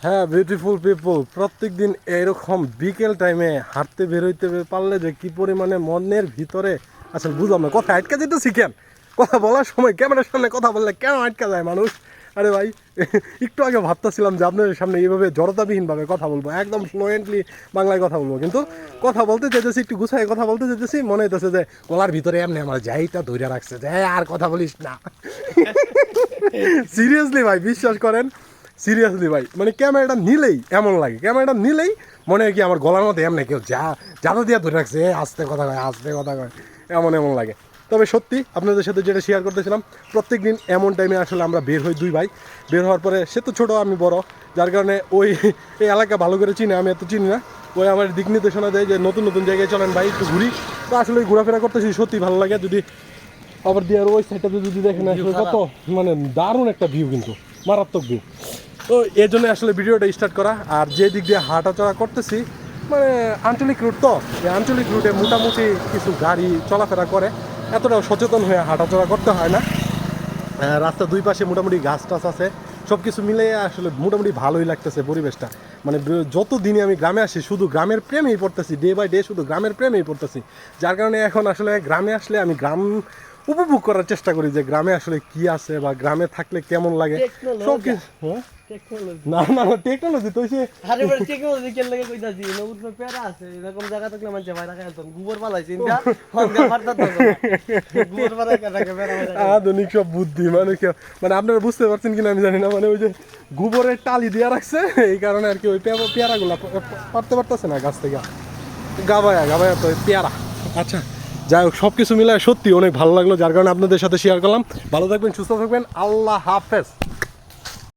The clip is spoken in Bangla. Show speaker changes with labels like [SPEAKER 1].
[SPEAKER 1] হ্যাঁ বিউটিফুল পিপল প্রত্যেক দিন এরকম বিকেল টাইমে হাঁটতে বেরোইতে পারলে যে কি পরিমাণে মনের ভিতরে আসলে বুঝলাম না কথা আটকা যেতে শিখেন কথা বলার সময় ক্যামেরার সামনে কথা বললে কেন আটকা যায় মানুষ? আরে ভাই একটু আগে ভাবতেছিলাম যে আপনাদের সামনে এইভাবে জড়তাবিহীনভাবে কথা বলব একদম ফ্লুয়েন্টলি বাংলায় কথা বলব কিন্তু কথা বলতে যেতেছি একটু গুছাই কথা বলতে যেতেছি মনে হইতেছে যে গলার ভিতরে এমনি আমার যাইটা ধরে রাখছে যে "এই, আর কথা বলিস না। সিরিয়াসলি ভাই বিশ্বাস করেন সিরিয়াসলি ভাই মানে ক্যামেরাটা নিলেই এমন লাগে। ক্যামেরাটা নিলেই মনে হয় কি আমার গলার মধ্যে এমনি কেউ যা যাদা দিয়ে ধরে রাখছে আসতে কথা কয় আসতে কথা কয় এমন এমন লাগে। তবে সত্যি আপনাদের সাথে যেটা শেয়ার করতেছিলাম প্রত্যেক দিন এমন টাইমে আসলে আমরা বের হই দুই ভাই। বের হওয়ার পরে সে তো ছোটো আমি বড় যার কারণে ওই এই এলাকা ভালো করে চিনি আমি এত চিনি না। ওই আমার দিক নির্দেশনা দেয় যে নতুন নতুন জায়গায় চলেন ভাই একটু ঘুরি। তো আসলে ওই ঘোরাফেরা করতেছি সত্যি ভালো লাগে। যদি আবার দিয়ে আর ওই সাইডটাতে যদি দেখেন আসলে কত মানে দারুণ একটা ভিউ কিন্তু। মারাত্মক ভিউ তো এর জন্য আসলে ভিডিওটা স্টার্ট করা। আর যে দিক দিয়ে হাঁটাচলা করতেছি মানে আঞ্চলিক রুট তো এই আঞ্চলিক রুটে মোটামুটি কিছু গাড়ি চলাফেরা করে। এতটাও সচেতন হয়ে হাঁটাচলা করতে হয় না। আহ, রাস্তার দুই পাশে মোটামুটি গাছ টাছ আছে। সব কিছু মিলে আসলে মোটামুটি ভালোই লাগতেছে পরিবেশটা। মানে যত দিনই আমি গ্রামে আসি শুধু গ্রামের প্রেমেই পড়তেছি ডে বাই ডে শুধু গ্রামের প্রেমেই পড়তেছি। যার কারণে এখন আসলে গ্রামে আসলে আমি গ্রাম উপভোগ করার চেষ্টা করি যে গ্রামে আসলে কি আছে বা গ্রামে থাকলে কেমন লাগে। সব কিছু হ্যাঁ?
[SPEAKER 2] টেকনোলজি
[SPEAKER 1] না না টেকনোলজি তো হচ্ছে
[SPEAKER 2] আরে বড় টেকনোলজি কেন লাগে কইতাছি? নবুর তো পেরা আছে এরকম জায়গা থাকলে মানুষ ভাই রাখা যেত গোবর পালাইছে তো গোবর পালাই কাটা কে পেরা
[SPEAKER 1] আধুনিক সব বুদ্ধি মানে কি মানে আপনারা বুঝতে পারছেন কিনা আমি জানি না মানে ওই যে গোবরের টালি দিয়ে রাখছে এই কারণে আর কি ওই পেয়ারা- পেয়ারাগুলা পারতে পারতেছে না গাছ থেকে। গাবায়া গাবায়া তো পেয়ারা। আচ্ছা যাই হোক সব কিছু মিলায় সত্যি অনেক ভালো লাগল। যার কারণে আপনাদের সাথে শেয়ার করলাম। ভালো থাকবেন, সুস্থ থাকবেন। আল্লাহ হাফেজ।